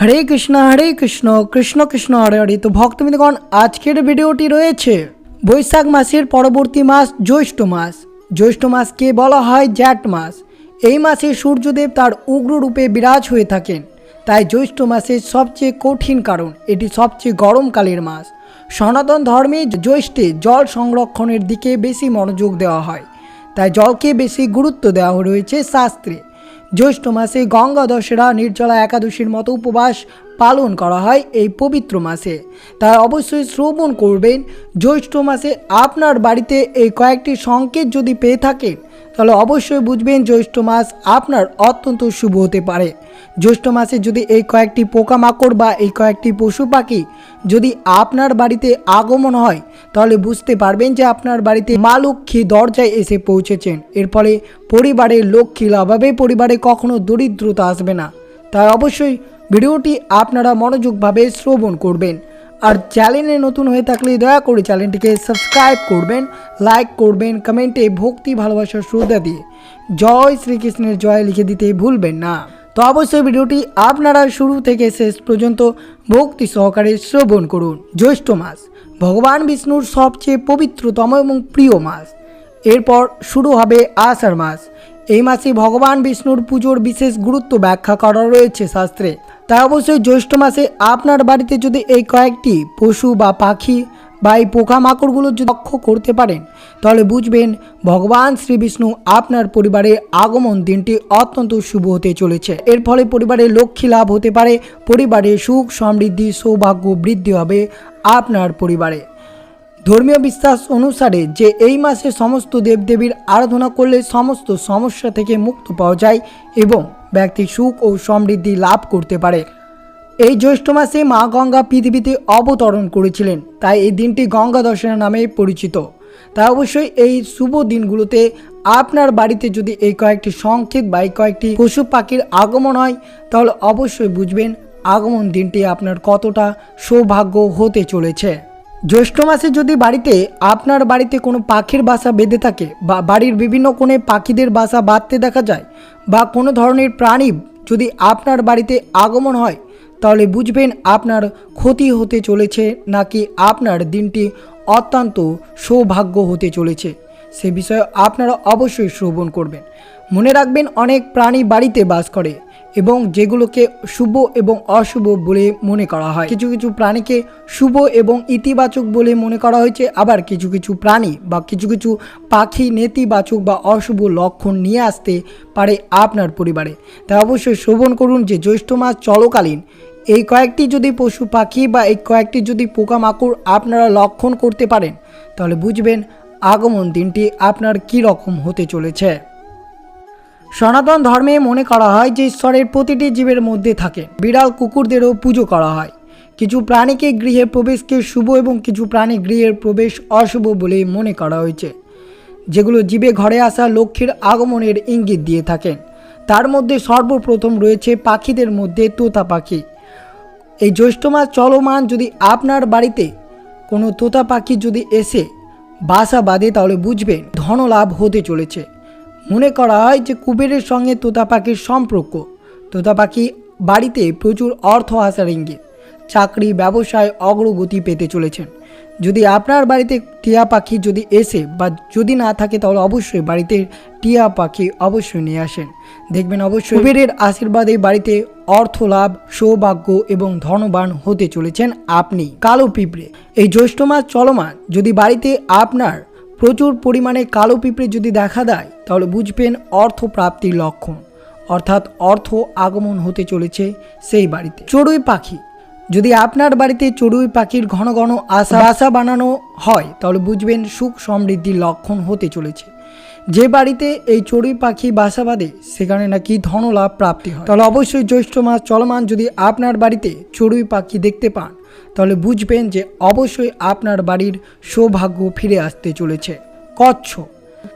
হরে কৃষ্ণ হরে কৃষ্ণ কৃষ্ণ কৃষ্ণ, হরে হরে। তো ভক্তবৃন্দগণ, আজকের ভিডিওটি রয়েছে বৈশাখ মাসের পরবর্তী মাস জ্যৈষ্ঠ মাস। জ্যৈষ্ঠ মাসকে বলা হয় জ্যাঠ মাস। এই মাসে সূর্যদেব তার উগ্র রূপে বিরাজ হয়ে থাকেন। তাই জ্যৈষ্ঠ মাসের সবচেয়ে কঠিন কারণ, এটি সবচেয়ে গরমকালের মাস। সনাতন ধর্মে জ্যৈষ্ঠে জল সংরক্ষণের দিকে বেশি মনোযোগ দেওয়া হয়। তাই জলকে বেশি গুরুত্ব দেওয়া রয়েছে শাস্ত্রে। জ্যৈষ্ঠ মাসে গঙ্গা দশেরা নির্জলা একাদশীর মতো উপবাস পালন করা হয় এই পবিত্র মাসে। তাই অবশ্যই শ্রবণ করবেন। জ্যৈষ্ঠ মাসে আপনার বাড়িতে এই কয়েকটি সংকেত যদি পেয়ে থাকেন তাহলে অবশ্যই বুঝবেন জ্যৈষ্ঠ মাস আপনার অত্যন্ত শুভ হতে পারে। জ্যৈষ্ঠ মাসে যদি এই কয়েকটি পোকামাকড় বা এই কয়েকটি পশু পাখি যদি আপনার বাড়িতে আগমন হয়, তাহলে বুঝতে পারবেন যে আপনার বাড়িতে মা লক্ষ্মী দরজায় এসে পৌঁছেছেন। এর ফলে পরিবারের লক্ষ্মী লাভ হবে পরিবারে কখনো দরিদ্রতা আসবে না। তাই অবশ্যই ভিডিওটি আপনারা মনোযোগভাবে শ্রবণ করবেন। আর চ্যানেলে নতুন হয়ে থাকলে দয়া করে চ্যানেলটিকে সাবস্ক্রাইব করবেন লাইক করবেন কমেন্টে ভক্তি ভালোবাসার শ্রদ্ধা দিয়ে জয় শ্রীকৃষ্ণের জয় লিখে দিতে ভুলবেন না। তো অবশ্যই ভিডিওটি আপনারা শুরু থেকে শেষ পর্যন্ত ভক্তি সহকারে শ্রবণ করুন। জ্যৈষ্ঠ মাস, ভগবান বিষ্ণুর সবচেয়ে পবিত্রতম এবং প্রিয় মাস। এরপর শুরু হবে আষাঢ় মাস। এই মাসে ভগবান বিষ্ণুর পুজোর বিশেষ গুরুত্ব ব্যাখ্যা করা রয়েছে শাস্ত্রে। তাই অবশ্যই জ্যৈষ্ঠ মাসে আপনার বাড়িতে যদি এই কয়েকটি পশু বা পাখি বা এই পোকামাকড়গুলো যদি লক্ষ্য করতে পারেন, তাহলে বুঝবেন ভগবান শ্রী বিষ্ণু আপনার পরিবারে আগমন দিনটি অত্যন্ত শুভ হতে চলেছে। এর ফলে পরিবারে লক্ষ্মী লাভ হতে পারে, পরিবারে সুখ সমৃদ্ধি, সৌভাগ্য বৃদ্ধি হবে আপনার পরিবারে। ধর্মীয় বিশ্বাস অনুসারে যে এই মাসে সমস্ত দেবদেবীর আরাধনা করলে সমস্ত সমস্যা থেকে মুক্ত পাওয়া যায় এবং ব্যক্তি সুখ ও সমৃদ্ধি লাভ করতে পারে। এই জ্যৈষ্ঠ মাসে মা গঙ্গা পৃথিবীতে অবতরণ করেছিলেন, তাই এই দিনটি গঙ্গা দর্শনা নামে পরিচিত। তাই অবশ্যই এই শুভ দিনগুলোতে আপনার বাড়িতে যদি এই কয়েকটি সংকেত বা এই কয়েকটি পশু পাখির আগমন হয়, তাহলে অবশ্যই বুঝবেন আগমন দিনটি আপনার কতটা সৌভাগ্য হতে চলেছে। জ্যৈষ্ঠ মাসে যদি বাড়িতে আপনার বাড়িতে কোনো পাখির বাসা বেঁধে থাকে বা বাড়ির বিভিন্ন কোণে পাখিদের বাসা বাঁধতে দেখা যায় বা কোনো ধরনের প্রাণী যদি আপনার বাড়িতে আগমন হয়, তাহলে বুঝবেন আপনার ক্ষতি হতে চলেছে নাকি আপনার দিনটি অত্যন্ত সৌভাগ্য হতে চলেছে। সে বিষয়ে আপনারা অবশ্যই শ্রবণ করবেন। মনে রাখবেন, অনেক প্রাণী বাড়িতে বাস করে। এবং যেগুলোকে শুভ এবং অশুভ বলে মনে করা হয়। কিছু কিছু প্রাণীকে শুভ এবং ইতিবাচক বলে মনে করা হয়েছে। আবার কিছু কিছু প্রাণী বা কিছু কিছু পাখি নেতিবাচক বা অশুভ লক্ষণ নিয়ে আসতে পারে আপনার পরিবারে। তাই অবশ্যই শ্রবণ করুন যে জ্যৈষ্ঠ মাস চলকালীন। এই কয়েকটি যদি পশু পাখি বা এই কয়েকটি যদি পোকামাকড় আপনারা লক্ষণ করতে পারেন, তাহলে বুঝবেন আগমন দিনটি আপনার কী রকম হতে চলেছে। সনাতন ধর্মে মনে করা হয় যে ঈশ্বরের প্রতিটি জীবের মধ্যে থাকে। বিড়াল কুকুরদেরও পুজো করা হয়। কিছু প্রাণীকে গৃহে প্রবেশকে শুভ এবং কিছু প্রাণী গৃহের প্রবেশ অশুভ বলে মনে করা হয়েছে। যেগুলো জীবে ঘরে আসা লক্ষ্মীর আগমনের ইঙ্গিত দিয়ে থাকেন। তার মধ্যে সর্বপ্রথম রয়েছে পাখিদের মধ্যে তোতা পাখি। এই জ্যৈষ্ঠ মাস চলমান যদি আপনার বাড়িতে কোনো তোতা পাখি যদি এসে বাসা বাঁধে তাহলে বুঝবেন ধনলাভ হতে চলেছে। মনে করা হয় যে কুবেরের সঙ্গে তোতা পাখির সম্পর্ক। তোতা পাখি বাড়িতে প্রচুর অর্থ আসার ইঙ্গিত। চাকরি, ব্যবসায় অগ্রগতি পেতে চলেছেন। যদি আপনার বাড়িতে টিয়া পাখি যদি এসে বা যদি না থাকে তাহলে অবশ্যই বাড়িতে টিয়া পাখি অবশ্যই নিয়ে আসেন। দেখবেন অবশ্যই কুবেরের আশীর্বাদে বাড়িতে অর্থ লাভ সৌভাগ্য এবং ধনবান হতে চলেছেন আপনি। কালো পিঁপড়ে, এই জ্যৈষ্ঠ মাস চলমান। যদি বাড়িতে আপনার প্রচুর পরিমাণে কালো পিঁপড়ে যদি দেখা দেয়, তাহলে বুঝবেন অর্থ প্রাপ্তির লক্ষণ। অর্থাৎ অর্থ আগমন হতে চলেছে সেই বাড়িতে। চড়ুই পাখি। যদি আপনার বাড়িতে চড়ুই পাখির ঘন ঘন আশা আশা বানানো হয়, তাহলে বুঝবেন সুখ সমৃদ্ধির লক্ষণ হতে চলেছে। যে বাড়িতে এই চড়ুই পাখি বাসা বাঁধে, সেখানে নাকি ধনলাভ প্রাপ্তি হয়। তাহলে অবশ্যই জ্যৈষ্ঠ মাস চলমান যদি আপনার বাড়িতে চড়ুই পাখি দেখতে পান তাহলে বুঝবেন যে অবশ্যই আপনার বাড়ির সৌভাগ্য ফিরে আসতে চলেছে। কচ্ছপ।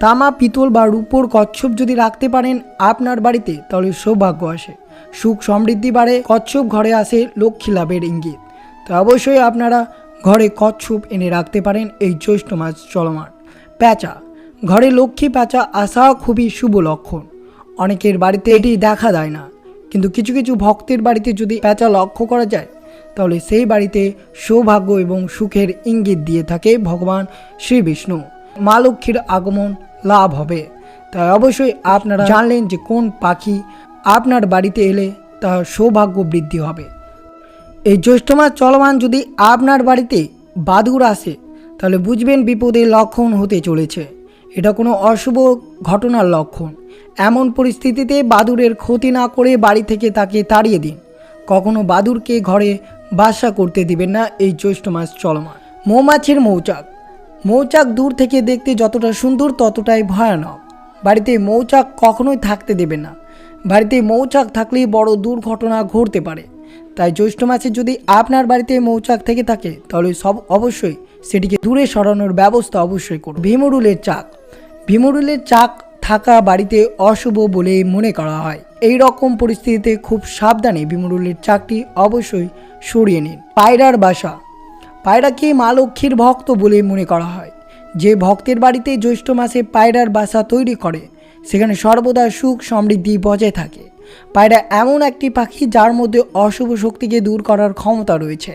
তামা, পিতল বা রূপোর কচ্ছপ যদি রাখতে পারেন আপনার বাড়িতে, তাহলে সৌভাগ্য আসে। সুখ সমৃদ্ধি বাড়ে, কচ্ছপ ঘরে আসে লক্ষ্মী লাভের ইঙ্গিত। তো অবশ্যই আপনারা ঘরে কচ্ছপ এনে রাখতে পারেন, এই জ্যৈষ্ঠ মাস চলমান। প্যাঁচা। ঘরে লক্ষ্মী প্যাঁচা আসা খুবই শুভ লক্ষণ। অনেকের বাড়িতে এটি দেখা যায় না। কিন্তু কিছু কিছু ভক্তের বাড়িতে যদি প্যাঁচা লক্ষ্য করা যায় তাহলে সেই বাড়িতে সৌভাগ্য এবং সুখের ইঙ্গিত দিয়ে থাকে ভগবান শ্রী বিষ্ণু মা লক্ষ্মীর আগমন লাভ হবে। তাই অবশ্যই আপনারা জানলেন যে কোন পাখি আপনার বাড়িতে এলে তা সৌভাগ্য বৃদ্ধি হবে। এই জ্যৈষ্ঠ মাস চলমান যদি আপনার বাড়িতে বাদুর আসে, তাহলে বুঝবেন বিপদের লক্ষণ হতে চলেছে। এটা কোনো অশুভ ঘটনার লক্ষণ। এমন পরিস্থিতিতে বাদুরের ক্ষতি না করে বাড়ি থেকে তাকে তাড়িয়ে দিন। কখনো বাদুরকে ঘরে বাসা করতে দিবেন না এই জ্যৈষ্ঠ মাস চলমান। মৌমাছির মৌচাক। মৌচাক দূর থেকে দেখতে যতটা সুন্দর ততটাই ভয়ানক। বাড়িতে মৌচাক কখনোই থাকতে দেবেন না। বাড়িতে মৌচাক থাকলেই বড় দুর্ঘটনা ঘটতে পারে। তাই জ্যৈষ্ঠ মাসে যদি আপনার বাড়িতে মৌচাক থেকে থাকে, তাহলে সব অবশ্যই সেটিকে দূরে সরানোর ব্যবস্থা অবশ্যই করুন। ভীমরুলের চাক। ভীমরুলের চাক থাকা বাড়িতে অশুভ বলে মনে করা হয়। এই রকম পরিস্থিতিতে খুব সাবধানে ভীমরুলের চাকটি অবশ্যই সরিয়ে নিন। পায়রার বাসা। পায়রাকে মা লক্ষ্মীর ভক্ত বলে মনে করা হয়। যে ভক্তের বাড়িতে জ্যৈষ্ঠ মাসে পায়রার বাসা তৈরি করে, সেখানে সর্বদা সুখ সমৃদ্ধি বজায় থাকে। পায়রা এমন একটি পাখি যার মধ্যে অশুভ শক্তিকে দূর করার ক্ষমতা রয়েছে।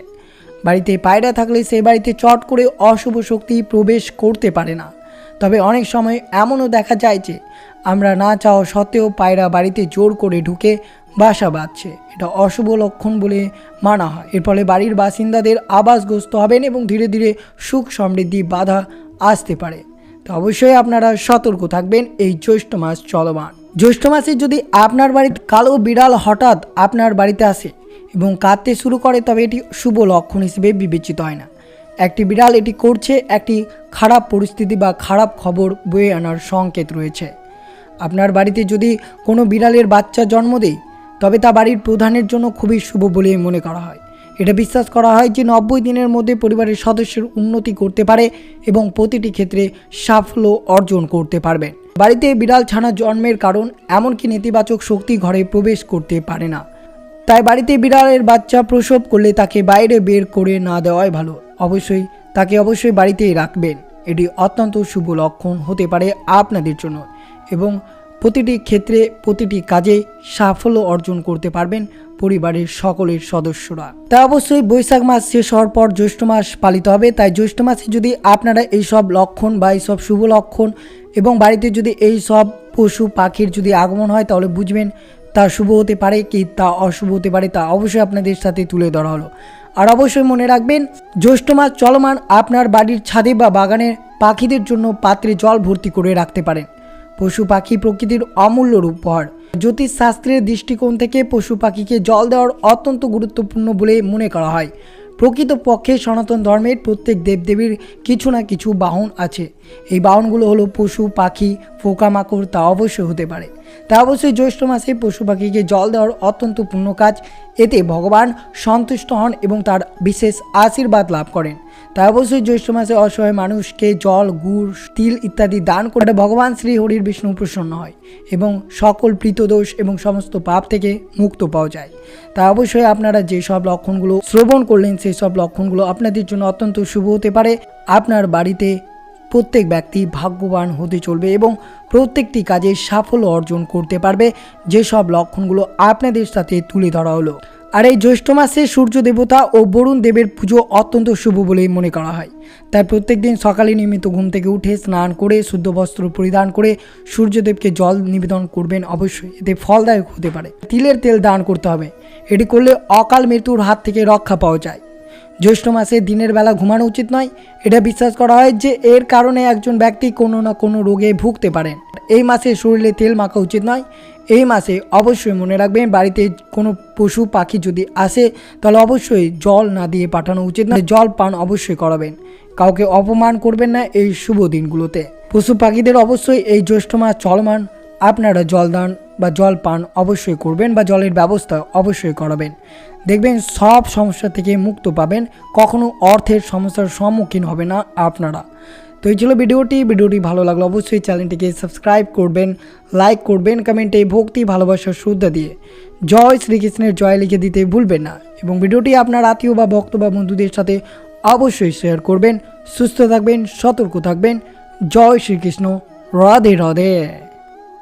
বাড়িতে পায়রা থাকলে সে বাড়িতে চট করে অশুভ শক্তি প্রবেশ করতে পারে না। তবে অনেক সময় এমনও দেখা যায় যে আমরা না চাওয়া সত্ত্বেও পায়রা বাড়িতে জোর করে ঢুকে বাসা বাঁধছে। এটা অশুভ লক্ষণ বলে মানা হয়। এর ফলে বাড়ির বাসিন্দাদের আবাসগ্রস্ত হবেন এবং ধীরে ধীরে সুখ সমৃদ্ধি বাধা আসতে পারে। তো অবশ্যই আপনারা সতর্ক থাকবেন। এই জ্যৈষ্ঠ মাস চলমান। জ্যৈষ্ঠ মাসে যদি আপনার বাড়িতে কালো বিড়াল হঠাৎ আপনার বাড়িতে আসে এবং কাঁদতে শুরু করে, তবে এটি শুভ লক্ষণ হিসেবে বিবেচিত হয় না। একটি বিড়াল এটি করছে, একটি খারাপ পরিস্থিতি বা খারাপ খবর বয়ে আনার সংকেত রয়েছে। আপনার বাড়িতে যদি কোনো বিড়ালের বাচ্চা জন্ম দেয়, তবে তা বাড়ির প্রধানের জন্য খুবই শুভ বলে মনে করা হয়। এটা বিশ্বাস করা হয় যে নব্বই দিনের মধ্যে পরিবারের সদস্যের উন্নতি করতে পারে এবং প্রতিটি ক্ষেত্রে সাফল্য অর্জন করতে পারবেন। বাড়িতে বিড়াল ছানা জন্মের কারণ এমনকি নেতিবাচক শক্তি ঘরে প্রবেশ করতে পারে না। তাই বাড়িতে বিড়ালের বাচ্চা প্রসব করলে তাকে বাইরে বের করে না দেওয়াই ভালো। অবশ্যই তাকে অবশ্যই বাড়িতেই রাখবেন। এটি অত্যন্ত শুভ লক্ষণ হতে পারে আপনাদের জন্য এবং প্রতিটি ক্ষেত্রে প্রতিটি কাজে সাফল্য অর্জন করতে পারবেন পরিবারের সকলের সদস্যরা। তা অবশ্যই বৈশাখ মাস শেষ হওয়ার পর জ্যৈষ্ঠ মাস পালিত হবে। তাই জ্যৈষ্ঠ মাসে যদি আপনারা এই সব লক্ষণ বা এই সব শুভ লক্ষণ এবং বাড়িতে যদি এই সব পশু পাখির যদি আগমন হয় তাহলে বুঝবেন তা শুভ হতে পারে কি তা অশুভ হতে পারে তা অবশ্যই আপনাদের সাথে তুলে ধরা হলো। আর অবশ্যই মনে রাখবেন, জ্যৈষ্ঠ মাস চলমান আপনার বাড়ির ছাদে বা বাগানের পাখিদের জন্য পাত্রে জল ভর্তি করে রাখতে পারেন। পশু পাখি প্রকৃতির অমূল্য উপহার জ্যোতিষ শাস্ত্রের দৃষ্টিকোণ থেকে পশু পাখিকে জল দেওয়ার অত্যন্ত গুরুত্বপূর্ণ বলে মনে করা হয়। প্রকৃতপক্ষে সনাতন ধর্মের প্রত্যেক দেবদেবীর কিছু না কিছু বাহন আছে। এই বাহনগুলো হলো পশু, পাখি, পোকামাকড়, তা অবশ্যই হতে পারে। তা অবশ্যই জ্যৈষ্ঠ মাসে পশু পাখিকে জল দেওয়ার অত্যন্ত পূর্ণ কাজ। এতে ভগবান সন্তুষ্ট হন এবং তার বিশেষ আশীর্বাদ লাভ করেন। তাই অবশ্যই জ্যৈষ্ঠ মাসে অসহায় মানুষকে জল, গুড়, তিল ইত্যাদি দান করে ভগবান শ্রী হরির বিষ্ণু প্রসন্ন হয় এবং সকল প্রীতদোষ এবং সমস্ত পাপ থেকে মুক্ত পাওয়া যায়। তাই অবশ্যই আপনারা যে সব লক্ষণগুলো শ্রবণ করলেন, সেই সব লক্ষণগুলো আপনাদের জন্য অত্যন্ত শুভ হতে পারে। আপনার বাড়িতে প্রত্যেক ব্যক্তি ভাগ্যবান হতে চলবে এবং প্রত্যেকটি কাজে সাফল্য অর্জন করতে পারবে। যেসব লক্ষণগুলো আপনাদের সাথে তুলে ধরা হলো। আর এই জ্যৈষ্ঠ মাসে সূর্য দেবতা ও বরুণ দেবের পুজো অত্যন্ত শুভ বলেই মনে করা হয়। তাই প্রত্যেক দিন সকালে নিয়মিত ঘুম থেকে উঠে স্নান করে, শুদ্ধ বস্ত্র পরিধান করে সূর্যদেবকে জল নিবেদন করবেন অবশ্যই। এতে ফলদায়ক হতে পারে। তিলের তেল দান করতে হবে। এটি করলে অকাল মৃত্যুর হাত থেকে রক্ষা পাওয়া যায়। জ্যৈষ্ঠ মাসে দিনের বেলা ঘুমানো উচিত নয়। এটা বিশ্বাস করা হয় যে এর কারণে একজন ব্যক্তি কোনো না কোনো রোগে ভুগতে পারেন। এই মাসে শরীরে তেল মাখা উচিত নয়। এই মাসে অবশ্যই মনে রাখবেন, বাড়িতে কোনো পশু পাখি যদি আসে, তাহলে অবশ্যই জল না দিয়ে পাঠানো উচিত নয় জল পান অবশ্যই করাবেন। কাউকে অপমান করবেন না এই শুভ দিনগুলোতে। পশু পাখিদের অবশ্যই এই জ্যৈষ্ঠ মাস চলমান। আপনারা জলদান বা জল পান অবশ্যই করবেন বা জলের ব্যবস্থা অবশ্যই করাবেন। দেখবেন সব সমস্যা থেকে মুক্ত পাবেন। কখনো অর্থের সমস্যার সম্মুখীন হবে না আপনারা। এই ছিল ভিডিওটি। ভিডিওটি ভালো লাগল অবশ্যই চ্যানেলটিকে সাবস্ক্রাইব করবেন, লাইক করবেন, কমেন্টে ভক্তি ভালোবাসার শ্রদ্ধা দিয়ে। জয় শ্রীকৃষ্ণের জয় লিখে দিতে ভুলবেন না। এবং ভিডিওটি আপনার আত্মীয় বা ভক্ত বা বন্ধুদের সাথে অবশ্যই শেয়ার করবেন। সুস্থ থাকবেন, সতর্ক থাকবেন। জয় শ্রীকৃষ্ণ। রাধে রাধে।